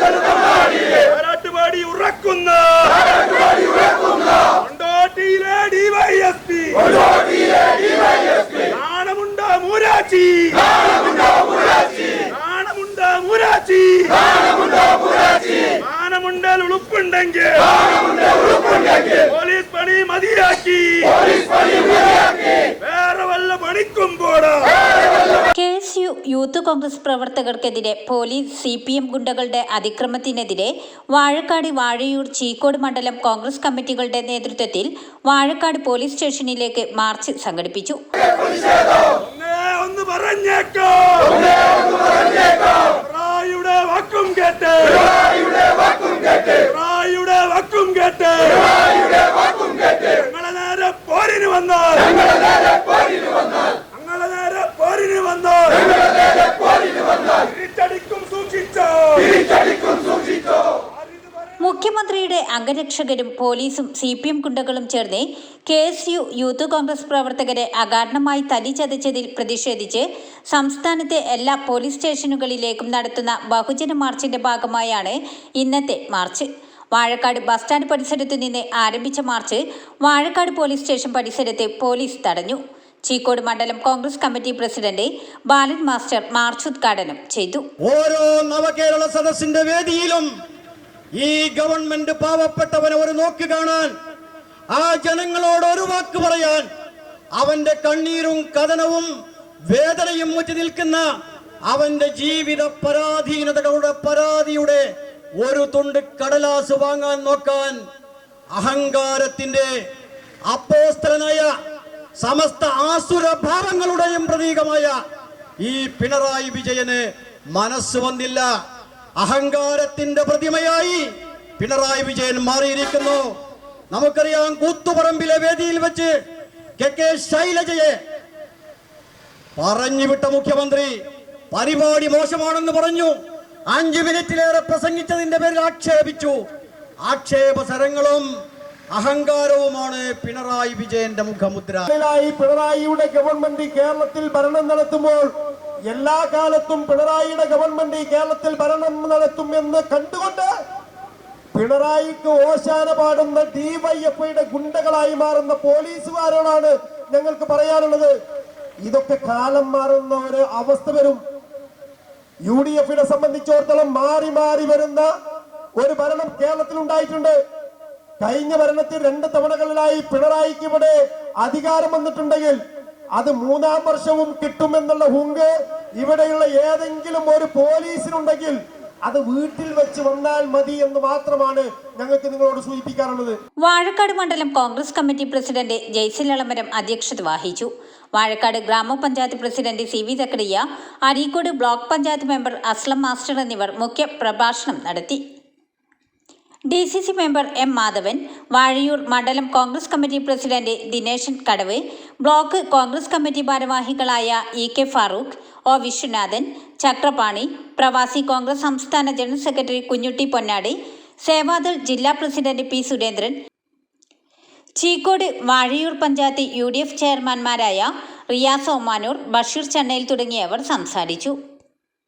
പാരാട്ടുപാടി ഉറക്കുന്ന. നാണമുണ്ട മൂരാച്ചി. നാണമുണ്ട മൂരാച്ചി. മാനമുണ്ടാൽ ഉളുപ്പുണ്ടെങ്കിൽ. Police പണി മതിയാക്കി. വേറെ വല്ല പണിക്കും പോടാ. യൂത്ത് കോൺഗ്രസ് പ്രവർത്തകർക്കെതിരെ പോലീസ് സി പി എം ഗുണ്ടകളുടെ അതിക്രമത്തിനെതിരെ വാഴക്കാട് വാഴയൂർ ചീക്കോട് മണ്ഡലം കോൺഗ്രസ് കമ്മിറ്റികളുടെ നേതൃത്വത്തിൽ വാഴക്കാട് പോലീസ് സ്റ്റേഷനിലേക്ക് മാർച്ച് സംഘടിപ്പിച്ചു. ഒന്ന് മുഖ്യമന്ത്രിയുടെ അംഗരക്ഷകരും പോലീസും സി പി എം ഗുണ്ടകളും ചേർന്ന് K S U youth Congress പ്രവർത്തകരെ അകാരണമായി തല്ലിച്ചതച്ചതിൽ പ്രതിഷേധിച്ച് സംസ്ഥാനത്തെ എല്ലാ പോലീസ് സ്റ്റേഷനുകളിലേക്കും നടത്തുന്ന ബഹുജന മാർച്ചിന്റെ ഭാഗമായാണ് ഇന്നത്തെ മാർച്ച്. വാഴക്കാട് ബസ് സ്റ്റാൻഡ് പരിസരത്ത് നിന്ന് ആരംഭിച്ച മാർച്ച് വാഴക്കാട് പോലീസ് സ്റ്റേഷൻ പരിസരത്ത് പോലീസ് തടഞ്ഞു. ചീക്കോട് മണ്ഡലം Congress committee president Balan master march ഉദ്ഘാടനം ചെയ്തു. ഓരോ നവകേരള സദസ്സിന്റെ വേദിയിലും ഈ ഗവൺമെന്റ് പാവപ്പെട്ടവനെ ഒരു നോക്ക് കാണാൻ ആ ജനങ്ങളോട് ഒരു വാക്ക് പറയാൻ അവന്റെ കണ്ണീരും കഥനവും വേദനയും മുറ്റി നിൽക്കുന്ന അവന്റെ ജീവിത പരാധീനതകളുടെ പരാതിയുടെ ഒരു തുണ്ട് കടലാസ് വാങ്ങാൻ നോക്കാൻ അഹങ്കാരത്തിന്റെ അപ്പോസ്തലനായ സമസ്ത ആസുര ഭാവങ്ങളുടെയും പ്രതീകമായ ഈ പിണറായി വിജയന് മനസ്സ് വന്നില്ല. അഹങ്കാരത്തിന്റെ പ്രതിമയായി പിണറായി വിജയൻ മാറിയിരിക്കുന്നു. നമുക്കറിയാം കൂത്തുപറമ്പിലെ വേദിയിൽ വെച്ച് കെ കെ ശൈലജയെ പറഞ്ഞുവിട്ട മുഖ്യമന്ത്രി പരിപാടി മോശമാണെന്ന് പറഞ്ഞു. അഞ്ചു മിനിറ്റിലേറെ പ്രസംഗിച്ചതിന്റെ പേരിൽ ആക്ഷേപിച്ചു. ആക്ഷേപസരങ്ങളും അഹങ്കാരവുമാണ് പിണറായി വിജയന്റെ മുഖമുദ്ര. പിണറായിയുടെ ഗവൺമെന്റ് കേരളത്തിൽ ഭരണം നടത്തുമ്പോൾ എല്ലാ കാലത്തും പിണറായിയുടെ ഗവൺമെന്റ് കേരളത്തിൽ ഭരണം നടത്തും എന്ന് കണ്ടുകൊണ്ട് പിണറായിക്ക് ഓശാന പാടുന്ന ഡിവൈഎഫ്ഐയുടെ ഗുണ്ടകളായി മാറുന്ന പോലീസുകാരോടാണ് ഞങ്ങൾക്ക് പറയാനുള്ളത്. ഇതൊക്കെ കാലം മാറുന്ന ഒരു അവസ്ഥ വരും. യു ഡി എഫിനെ സംബന്ധിച്ചിടത്തോളം മാറി മാറി വരുന്ന ഒരു ഭരണം കേരളത്തിൽ ഉണ്ടായിട്ടുണ്ട്. കഴിഞ്ഞ ഭരണത്തിൽ രണ്ട് തവണകളിലായി പിണറായിക്ക് ഇവിടെ അധികാരം വന്നിട്ടുണ്ടെങ്കിൽ അത് മൂന്നാം വർഷവും കിട്ടുമെന്നുള്ള ഹുങ്ക് ഇവിടെയുള്ള ഏതെങ്കിലും ഒരു പോലീസിനുണ്ടെങ്കിൽ അത് വീട്ടിൽ വെച്ച് വന്നാൽ മതി എന്ന് മാത്രമാണ് ഞങ്ങൾക്ക് നിങ്ങളോട് സൂചിപ്പിക്കാറുള്ളത് വാഴക്കാട് മണ്ഡലം കോൺഗ്രസ് കമ്മിറ്റി പ്രസിഡന്റ് ജയ്സിൽ എളമരം അധ്യക്ഷത വഹിച്ചു. വാഴക്കാട് ഗ്രാമപഞ്ചായത്ത് president C V Thakkadiya Areekode block panchayat member Aslam master എന്നിവർ മുഖ്യ പ്രഭാഷണം നടത്തി. D C C member M Madhavan Vazhayur മണ്ഡലം Congress committee president Dineshan Kadavu block Congress committee ഭാരവാഹികളായ E K Farooq O Viswanathan Chakrapani Pravasi Congress സംസ്ഥാന general secretary Kunjutty Ponnadi Sevadal ജില്ലാ president P Surendran Cheekode Vazhayur panchayat U D F ചെയർമാൻമാരായ Riyas Omanoor Basheer ചെന്നൈയിൽ തുടങ്ങിയവർ സംസാരിച്ചു.